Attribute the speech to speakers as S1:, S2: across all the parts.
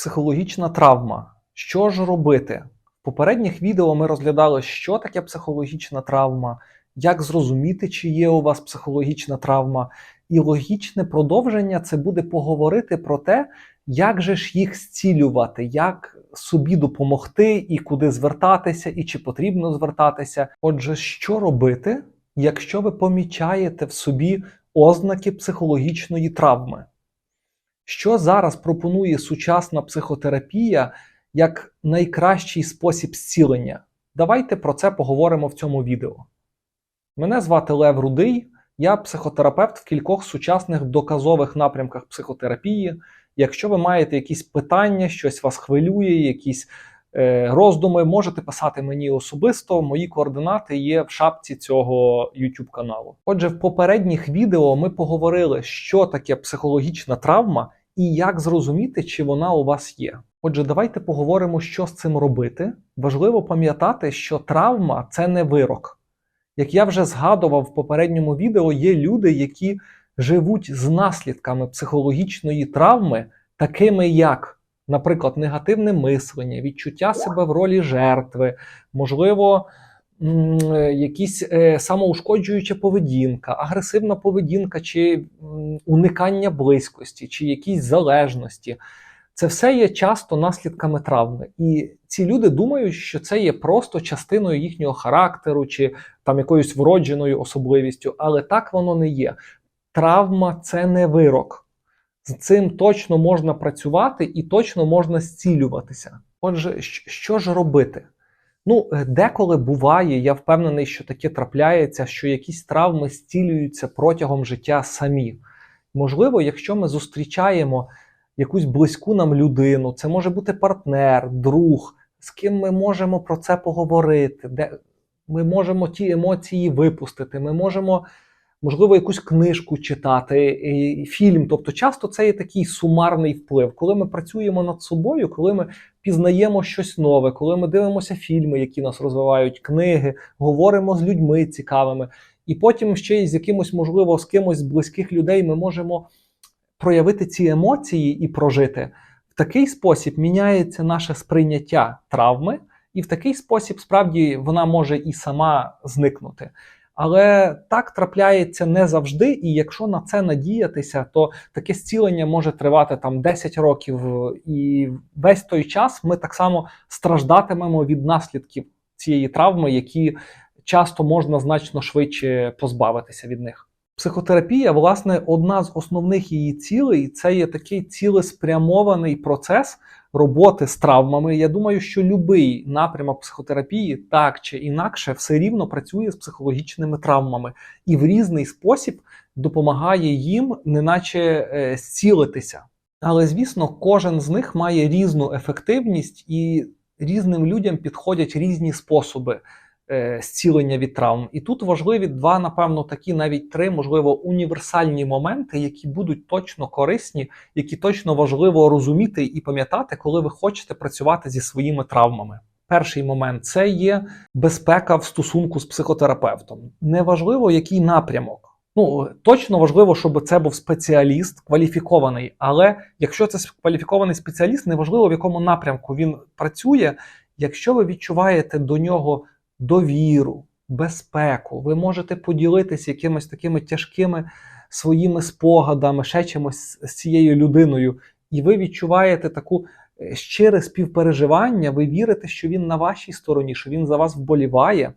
S1: Психологічна травма. Що ж робити? В попередніх відео ми розглядали, що таке психологічна травма, як зрозуміти, чи є у вас психологічна травма. І логічне продовження це буде поговорити про те, як же ж їх зцілювати, як собі допомогти, і куди звертатися, і чи потрібно звертатися. Отже, що робити, якщо ви помічаєте в собі ознаки психологічної травми? Що зараз пропонує сучасна психотерапія як найкращий спосіб зцілення? Давайте про це поговоримо в цьому відео. Мене звати Лев Рудий, я психотерапевт в кількох сучасних доказових напрямках психотерапії. Якщо ви маєте якісь питання, щось вас хвилює, якісь е, роздуми, можете писати мені особисто. Мої координати є в шапці цього YouTube каналу. Отже, в попередніх відео ми поговорили, що таке психологічна травма і як зрозуміти, чи вона у вас є. Отже, давайте поговоримо, що з цим робити. Важливо пам'ятати, що травма це не вирок. Як я вже згадував в попередньому відео, є люди, які живуть з наслідками психологічної травми, такими як, наприклад, негативне мислення, відчуття себе в ролі жертви, можливо, якісь е, самоушкоджуюча поведінка, агресивна поведінка чи уникання близькості, чи якісь залежності. Це все є часто наслідками травми. І ці люди думають, що це є просто частиною їхнього характеру чи там якоюсь вродженою особливістю, але так воно не є. Травма це не вирок. З цим точно можна працювати і точно можна зцілюватися. Отже, що ж робити? Ну, е, деколи буває, я впевнений, що таке трапляється, що якісь травми зцілюються протягом життя самі. Можливо, якщо ми зустрічаємо якусь близьку нам людину, це може бути партнер, друг, з ким ми можемо про це поговорити, де ми можемо ті емоції випустити, ми можемо, можливо, якусь книжку читати, фільм. Тобто, часто це є такий сумарний вплив, коли ми працюємо над собою, коли ми пізнаємо щось нове, коли ми дивимося фільми, які нас розвивають, книги, говоримо з людьми цікавими, і потім ще з якимось, можливо, з кимось з близьких людей ми можемо проявити ці емоції і прожити. В такий спосіб міняється наше сприйняття травми, і в такий спосіб справді вона може і сама зникнути. Але так трапляється не завжди, і якщо на це надіятися, то таке зцілення може тривати там 10 років, і весь той час ми так само страждатимемо від наслідків цієї травми, які часто можна значно швидше позбавитися від них. Психотерапія, власне, одна з основних її цілей це є такий цілеспрямований процес роботи з травмами. Я думаю, що будь-який напрямок психотерапії так чи інакше все рівно працює з психологічними травмами і в різний спосіб допомагає їм, неначе е, зцілитися. Але звісно, кожен з них має різну ефективність і різним людям підходять різні способи зцілення від травм. І тут важливі два, напевно, такі навіть три, можливо, універсальні моменти, які будуть точно корисні, які точно важливо розуміти і пам'ятати, коли ви хочете працювати зі своїми травмами. Перший момент це є безпека в стосунку з психотерапевтом. Неважливо, який напрямок. Ну, точно важливо, щоб це був спеціаліст кваліфікований. Але якщо це кваліфікований спеціаліст, неважливо в якому напрямку він працює. Якщо ви відчуваєте до нього довіру, безпеку, ви можете поділитися якимись такими тяжкими своїми спогадами, ще чимось з цією людиною, і ви відчуваєте таку е, щире співпереживання, ви вірите, що він на вашій стороні, що він за вас вболіває.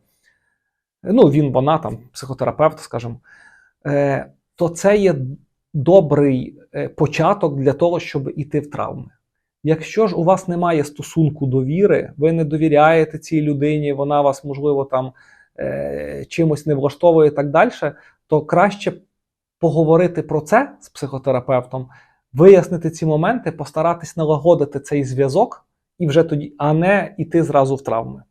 S1: Ну, він, вона там, психотерапевт, скажімо, е, то це є добрий е, початок для того, щоб іти в травми. Якщо ж у вас немає стосунку довіри, ви не довіряєте цій людині, вона вас, можливо, там е, чимось не влаштовує і так далі, то краще поговорити про це з психотерапевтом, вияснити ці моменти, постаратись налагодити цей зв'язок і вже тоді, а не йти зразу в травми.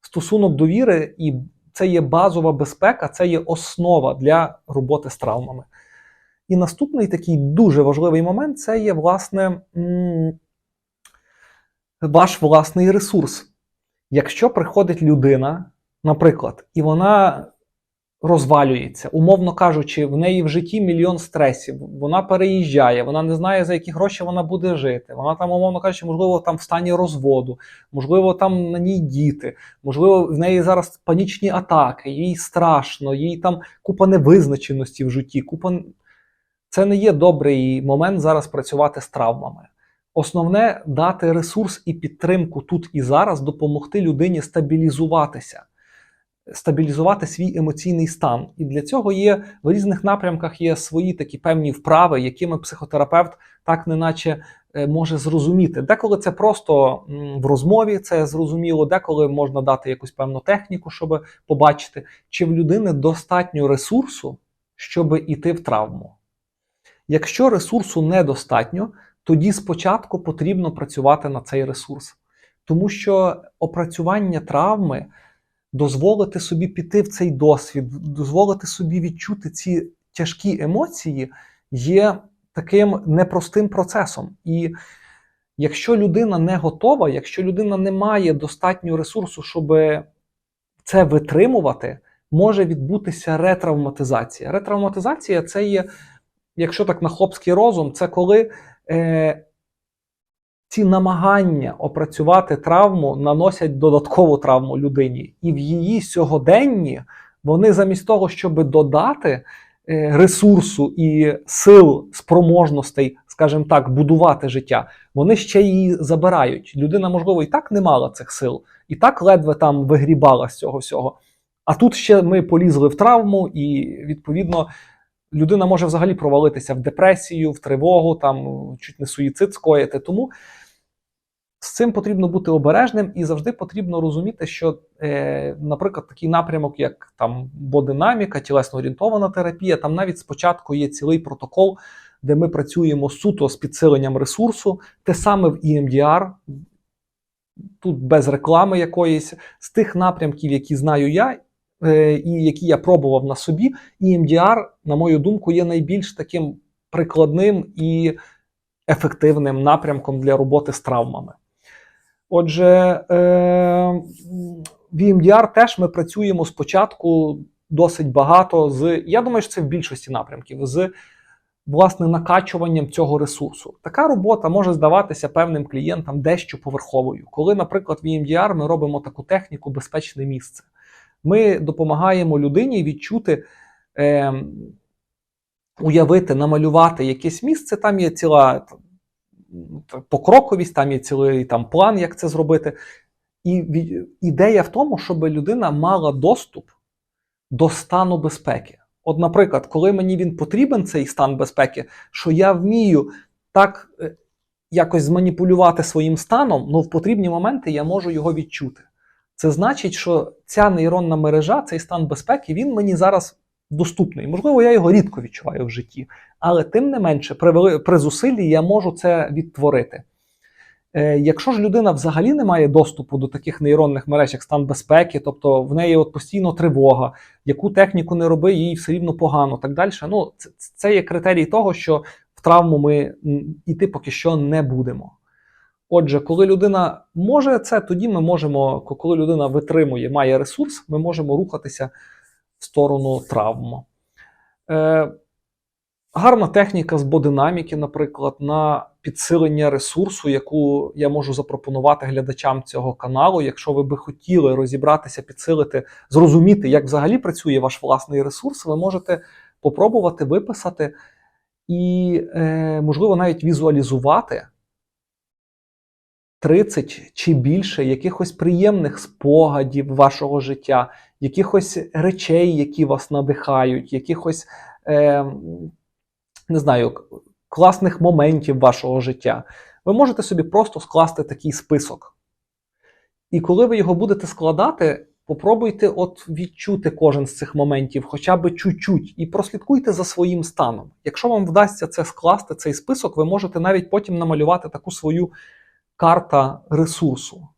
S1: Стосунок довіри і це є базова безпека, це є основа для роботи з травмами. І наступний такий дуже важливий момент це є, власне, ваш власний ресурс. Якщо приходить людина, наприклад, і вона розвалюється. Умовно кажучи, в неї в житті мільйон стресів. Вона переїжджає, вона не знає, за які гроші вона буде жити. Вона там, умовно кажучи, можливо, там в стані розводу, можливо, там на ній діти, можливо, в неї зараз панічні атаки, їй страшно, їй там купа невизначеності в житті. Купа... Це не є добрий момент зараз працювати з травмами. Основне дати ресурс і підтримку тут і зараз, допомогти людині стабілізуватися стабілізувати свій емоційний стан. І для цього є в різних напрямках є свої такі певні вправи, якими психотерапевт так неначе е, може зрозуміти. Деколи це просто в розмові, це зрозуміло, деколи можна дати якусь певну техніку, щоб побачити, чи в людини достатньо ресурсу, щоб іти в травму. Якщо ресурсу недостатньо, тоді спочатку потрібно працювати на цей ресурс. Тому що опрацювання травми дозволити собі піти в цей досвід, дозволити собі відчути ці тяжкі емоції є таким непростим процесом. І якщо людина не готова, якщо людина не має достатнього ресурсу, щоб це витримувати, може відбутися ретравматизація. Ретравматизація це є, якщо так на хлопський розум, це коли. Е, ці намагання опрацювати травму наносять додаткову травму людині, і в її сьогоденні вони замість того, щоб додати е, ресурсу і сил, спроможностей, скажімо так, будувати життя, вони ще її забирають. Людина, можливо, і так не мала цих сил, і так ледве там вигрібала з цього всього. А тут ще ми полізли в травму, і відповідно. Людина може взагалі провалитися в депресію, в тривогу, там чуть не суїцид скоїти. Тому з цим потрібно бути обережним і завжди потрібно розуміти, що, е, наприклад, такий напрямок, як там бодинаміка, тілесно орієнтована терапія, там навіть спочатку є цілий протокол, де ми працюємо суто з підсиленням ресурсу, те саме в EMDR, тут без реклами якоїсь, з тих напрямків, які знаю я. Е, І які я пробував на собі, EMDR, на мою думку, є найбільш таким прикладним і ефективним напрямком для роботи з травмами. Отже, е, в EMDR теж ми працюємо спочатку досить багато з. Я думаю, що це в більшості напрямків, з власне накачуванням цього ресурсу. Така робота може здаватися певним клієнтам дещо поверховою. Коли, наприклад, в EMDR ми робимо таку техніку безпечне місце. Ми допомагаємо людині відчути. Е, Уявити, намалювати якесь місце, там є ціла покроковість, там є цілий там план, як це зробити. І ідея в тому, щоб людина мала доступ до стану безпеки. От, наприклад, коли мені він потрібен, цей стан безпеки, що я вмію так е, якось зманіпулювати своїм станом, ну в потрібні моменти я можу його відчути. Це значить, що ця нейронна мережа, цей стан безпеки, він мені зараз доступний. Можливо, я його рідко відчуваю в житті, але тим не менше, при, при зусиллі я можу це відтворити. Е, Якщо ж людина взагалі не має доступу до таких нейронних мереж, як стан безпеки, тобто в неї от постійно тривога, яку техніку не роби, їй все рівно погано, так далі. Ну, це, це є критерій того, що в травму ми йти поки що не будемо. Отже, коли людина може це, тоді ми можемо, коли людина витримує, має ресурс, ми можемо рухатися в сторону травм. Е, Гарна техніка з бодинаміки, наприклад, на підсилення ресурсу, яку я можу запропонувати глядачам цього каналу. Якщо ви би хотіли розібратися, підсилити, зрозуміти, як взагалі працює ваш власний ресурс, ви можете попробувати виписати і, е, можливо, навіть візуалізувати 30 чи більше якихось приємних спогадів вашого життя, якихось речей, які вас надихають, якихось. Е, не знаю, класних моментів вашого життя. Ви можете собі просто скласти такий список. І коли ви його будете складати, попробуйте от відчути кожен з цих моментів, хоча б чуть-чуть, і прослідкуйте за своїм станом. Якщо вам вдасться це скласти, цей список, ви можете навіть потім намалювати таку свою карта ресурсу.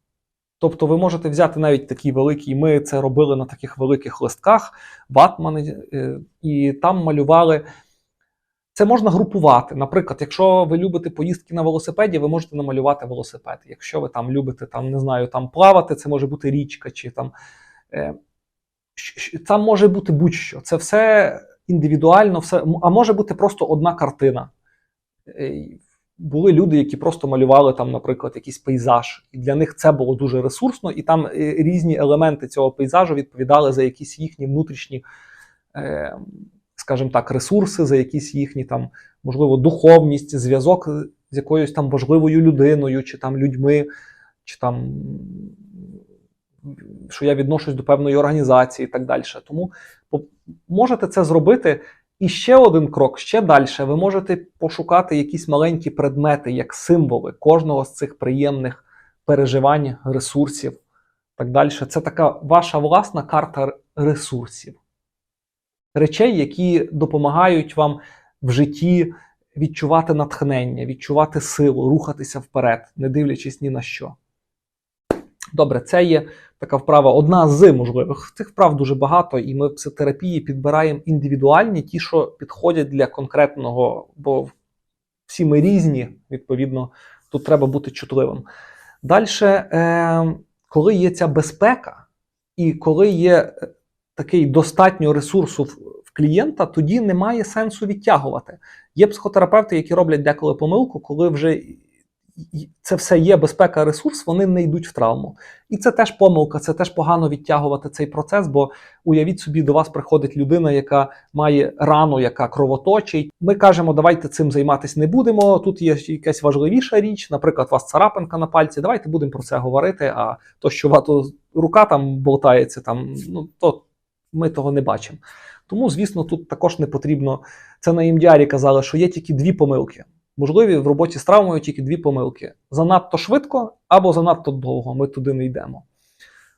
S1: Тобто ви можете взяти навіть такий великий, ми це робили на таких великих листках, ватмани, е, і там малювали. Це можна групувати. Наприклад, якщо ви любите поїздки на велосипеді, ви можете намалювати велосипед. Якщо ви там любите там, не знаю, там плавати, це може бути річка чи там. Е, Там може бути будь-що. Це все індивідуально, все, а може бути просто одна картина. Були люди, які просто малювали там, наприклад, якийсь пейзаж, і для них це було дуже ресурсно, і там е, різні елементи цього пейзажу відповідали за якісь їхні внутрішні, е, скажімо так, ресурси, за якісь їхні там, можливо, духовність, зв'язок з якоюсь там важливою людиною, чи там людьми, чи там що я відношусь до певної організації і так далі. Тому можете це зробити. І ще один крок, ще далі. Ви можете пошукати якісь маленькі предмети, як символи кожного з цих приємних переживань, ресурсів. Так далі. Це така ваша власна карта ресурсів, речей, які допомагають вам в житті відчувати натхнення, відчувати силу, рухатися вперед, не дивлячись ні на що. Добре, це є така вправа, одна з можливих. Цих вправ дуже багато, і ми в психотерапії підбираємо індивідуальні, ті, що підходять для конкретного, бо всі ми різні, відповідно, тут треба бути чутливим. Далі, е, коли є ця безпека, і коли є е, такий достатньо ресурсу в, клієнта, тоді немає сенсу відтягувати. Є психотерапевти, які роблять деколи помилку, коли вже це все є безпека, ресурс, вони не йдуть в травму. І це теж помилка, це теж погано відтягувати цей процес, бо уявіть собі, до вас приходить людина, яка має рану, яка кровоточить. Ми кажемо, давайте цим займатися не будемо. Тут є якась важливіша річ, наприклад, у вас царапинка на пальці. Давайте будемо про це говорити. А то, що тут рука там болтається, там ну то ми того не бачимо. Тому, звісно, тут також не потрібно. Це на імдіарі казали, що є тільки дві помилки. Можливі в роботі з травмою тільки дві помилки: занадто швидко або занадто довго. Ми туди не йдемо.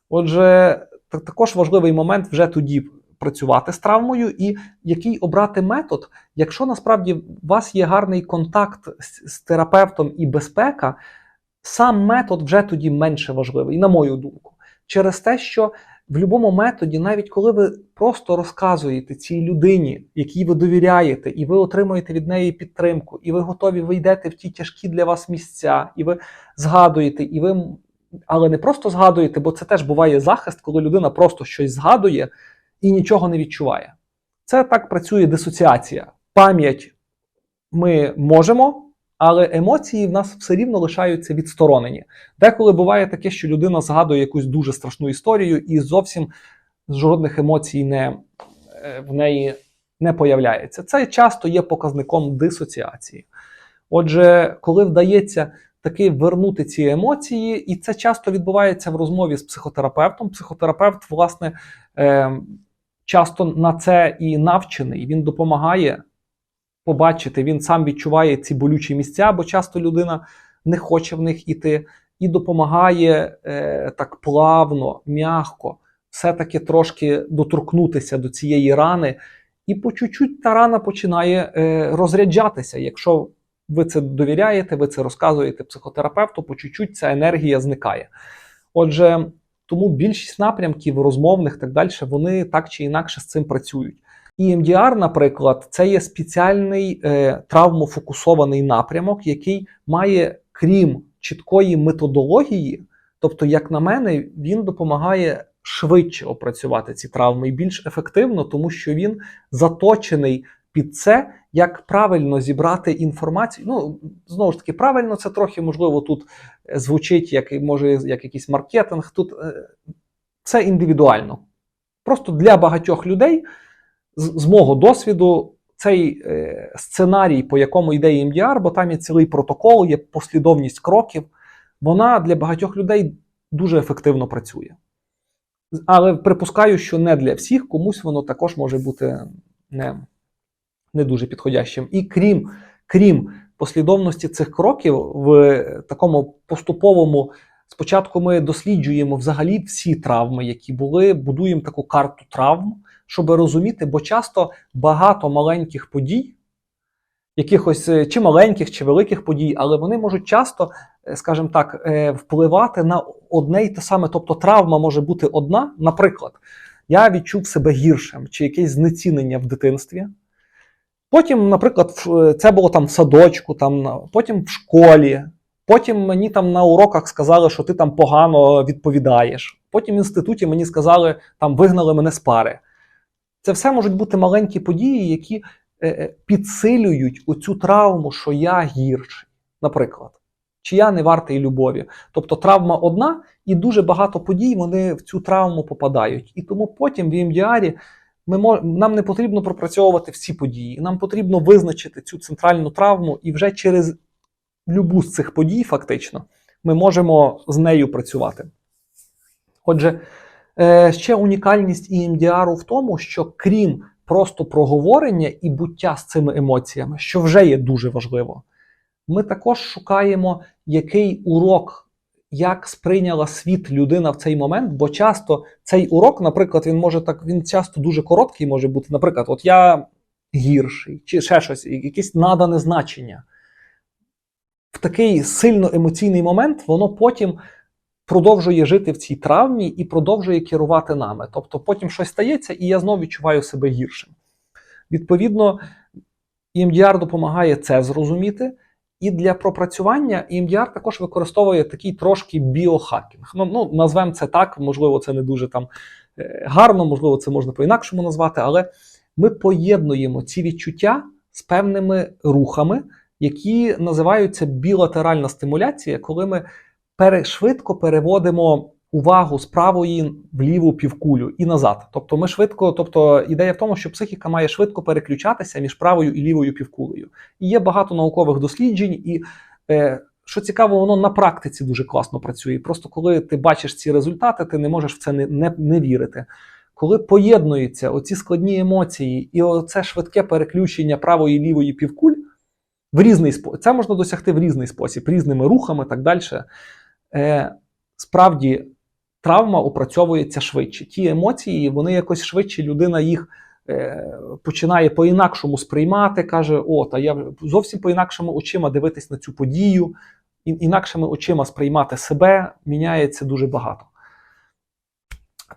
S1: Отже, так- також важливий момент вже тоді працювати з травмою, і який обрати метод, якщо насправді у вас є гарний контакт з терапевтом і безпека, сам метод вже тоді менше важливий, на мою думку, через те, що в будь-якому методі, навіть коли ви просто розказуєте цій людині, якій ви довіряєте, і ви отримуєте від неї підтримку, і ви готові ви йдете в ті тяжкі для вас місця, і ви згадуєте, і ви але не просто згадуєте, бо це теж буває захист, коли людина просто щось згадує і нічого не відчуває. Це так працює дисоціація. Пам'ять ми можемо, але емоції в нас все рівно лишаються відсторонені. Деколи буває таке, що людина згадує якусь дуже страшну історію і зовсім жодних емоцій не, е, в неї не появляється. Це часто є показником дисоціації. Отже, коли вдається таки вернути ці емоції, і це часто відбувається в розмові з психотерапевтом. Психотерапевт, власне, е, часто на це і навчений. Він допомагає побачити, він сам відчуває ці болючі місця, бо часто людина не хоче в них іти, і допомагає е, так плавно, м'яко, все-таки трошки доторкнутися до цієї рани. І по чуть-чуть та рана починає е, розряджатися. Якщо ви це довіряєте, ви це розказуєте психотерапевту, по чуть-чуть ця енергія зникає. Отже, тому більшість напрямків розмовних так далі, вони так чи інакше з цим працюють. EMDR, наприклад, це є спеціальний е, травмофокусований напрямок, який має, крім чіткої методології, тобто, як на мене, він допомагає швидше опрацювати ці травми і більш ефективно, тому що він заточений під це, як правильно зібрати інформацію. Ну, знову ж таки, правильно, це трохи, можливо, тут е, звучить як може як якийсь маркетинг. Тут е, це індивідуально. Просто для багатьох людей, з, мого досвіду, цей е, сценарій, по якому йде EMDR, бо там є цілий протокол, є послідовність кроків, вона для багатьох людей дуже ефективно працює. Але припускаю, що не для всіх, комусь воно також може бути не, не дуже підходящим. І крім, крім послідовності цих кроків, в такому поступовому спочатку ми досліджуємо взагалі всі травми, які були, будуємо таку карту травм, щоб розуміти, бо часто багато маленьких подій, якихось е, чи маленьких, чи великих подій, але вони можуть часто, е, скажімо так, е, впливати на одне й те саме. Тобто травма може бути одна. Наприклад, я відчув себе гіршим, чи якесь знецінення в дитинстві. Потім, наприклад, це було там в садочку, там, потім в школі. Потім мені там на уроках сказали, що ти там погано відповідаєш. Потім в інституті мені сказали, там вигнали мене з пари. Це все можуть бути маленькі події, які е, е, підсилюють оцю травму, що я гірший, наприклад, чи я не вартий любові. Тобто травма одна, і дуже багато подій вони в цю травму попадають. І тому потім в ми нам не потрібно пропрацьовувати всі події. Нам потрібно визначити цю центральну травму, і вже через любу з цих подій, фактично, ми можемо з нею працювати. Отже, ще унікальність EMDR в тому, що крім просто проговорення і буття з цими емоціями, що вже є дуже важливо, ми також шукаємо, який урок, як сприйняла світ людина в цей момент, бо часто цей урок, наприклад, він може так, він часто дуже короткий може бути. Наприклад, от я гірший, чи ще щось, якесь надане значення. В такий сильно емоційний момент воно потім продовжує жити в цій травмі і продовжує керувати нами. Тобто потім щось стається, і я знову відчуваю себе гіршим. Відповідно, EMDR допомагає це зрозуміти. І для пропрацювання EMDR також використовує такий трошки біохакінг. Ну, ну назвемо це так, можливо, це не дуже там е, гарно, можливо, це можна по-інакшому назвати, але ми поєднуємо ці відчуття з певними рухами, які називаються білатеральна стимуляція, коли ми швидко переводимо увагу з правої в ліву півкулю і назад. Тобто, ми швидко, тобто ідея в тому, що психіка має швидко переключатися між правою і лівою півкулею. І є багато наукових досліджень, і е, що цікаво, воно на практиці дуже класно працює. Просто коли ти бачиш ці результати, ти не можеш в це не, не, не вірити. Коли поєднуються оці складні емоції і оце швидке переключення правої і лівої півкуль в різний спосіб, це можна досягти в різний спосіб, різними рухами так далі. Е, справді травма опрацьовується швидше. Ті емоції, вони якось швидше, людина їх е, починає по-інакшому сприймати, каже: О, та я зовсім по-інакшому очима дивитись на цю подію, інакшими очима сприймати себе, міняється дуже багато.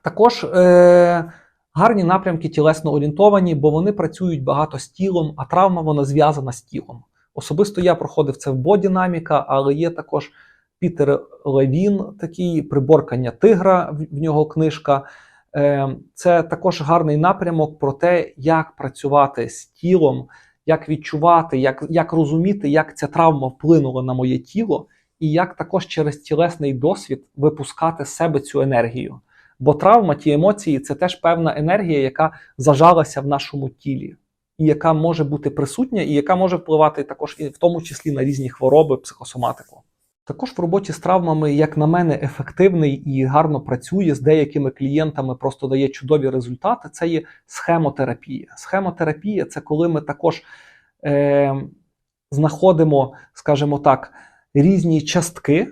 S1: Також е, гарні напрямки тілесно орієнтовані, бо вони працюють багато з тілом, а травма вона зв'язана з тілом. Особисто я проходив це в бодінаміка, але є також Пітер Левін, такий приборкання тигра, в- нього книжка. Е, Це також гарний напрямок про те, як працювати з тілом, як відчувати, як, як розуміти, як ця травма вплинула на моє тіло, і як також через тілесний досвід випускати з себе цю енергію. Бо травма, ті емоції це теж певна енергія, яка зажалася в нашому тілі, і яка може бути присутня, і яка може впливати також і в тому числі на різні хвороби, психосоматику. Також в роботі з травмами, як на мене, ефективний і гарно працює з деякими клієнтами, просто дає чудові результати. Це є схемотерапія. Схемотерапія це коли ми також е, знаходимо, скажімо так, різні частки,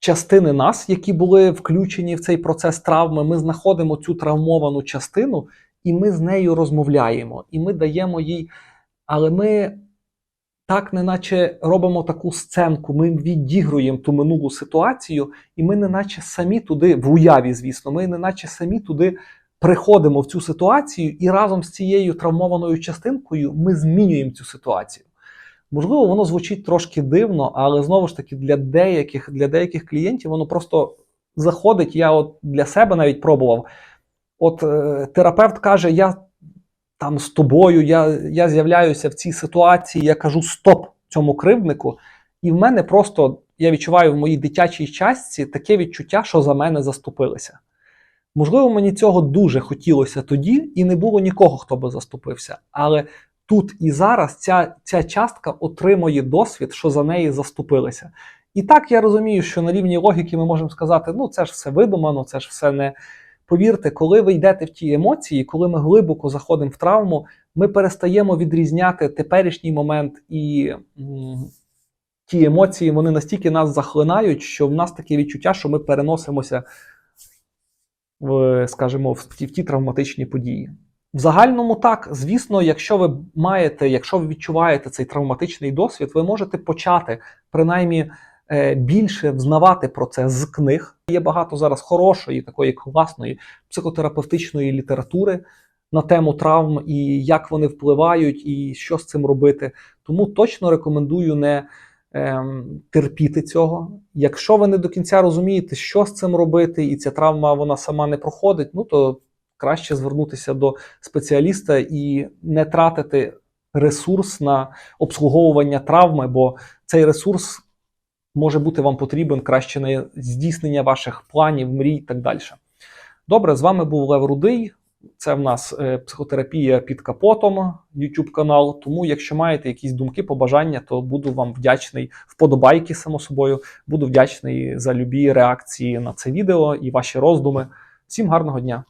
S1: частини нас, які були включені в цей процес травми. Ми знаходимо цю травмовану частину, і ми з нею розмовляємо, і ми даємо їй. Але ми так, неначе робимо таку сценку, ми відігруємо ту минулу ситуацію, і ми неначе самі туди, в уяві, звісно, ми неначе самі туди приходимо в цю ситуацію, і разом з цією травмованою частинкою ми змінюємо цю ситуацію. Можливо, воно звучить трошки дивно, але знову ж таки для деяких, для деяких клієнтів воно просто заходить. Я от для себе навіть пробував. От е, терапевт каже: я там з тобою, я, я з'являюся в цій ситуації, я кажу стоп цьому кривднику, і в мене просто я відчуваю в моїй дитячій частці таке відчуття, що за мене заступилися. Можливо, мені цього дуже хотілося тоді, і не було нікого, хто би заступився. Але тут і зараз ця, ця частка отримує досвід, що за неї заступилися. І так я розумію, що на рівні логіки ми можемо сказати, ну це ж все видумано, це ж все не. Повірте, коли ви йдете в ті емоції, коли ми глибоко заходимо в травму, ми перестаємо відрізняти теперішній момент і ті емоції, вони настільки нас захлинають, що в нас таке відчуття, що ми переносимося в, скажімо, в ті, в ті травматичні події. В загальному так, звісно, якщо ви маєте, якщо ви відчуваєте цей травматичний досвід, ви можете почати принаймні більше взнавати про це з книг. Є багато зараз хорошої, такої класної психотерапевтичної літератури на тему травм і як вони впливають, і що з цим робити. Тому точно рекомендую не ем, терпіти цього. Якщо ви не до кінця розумієте, що з цим робити, і ця травма вона сама не проходить, ну то краще звернутися до спеціаліста і не тратити ресурс на обслуговування травми, бо цей ресурс може бути вам потрібен краще на здійснення ваших планів, мрій і так далі. Добре, з вами був Лев Рудий. Це в нас е, психотерапія під капотом, YouTube канал. Тому, якщо маєте якісь думки, побажання, то буду вам вдячний. Вподобайки, само собою, буду вдячний за любі реакції на це відео і ваші роздуми. Всім гарного дня!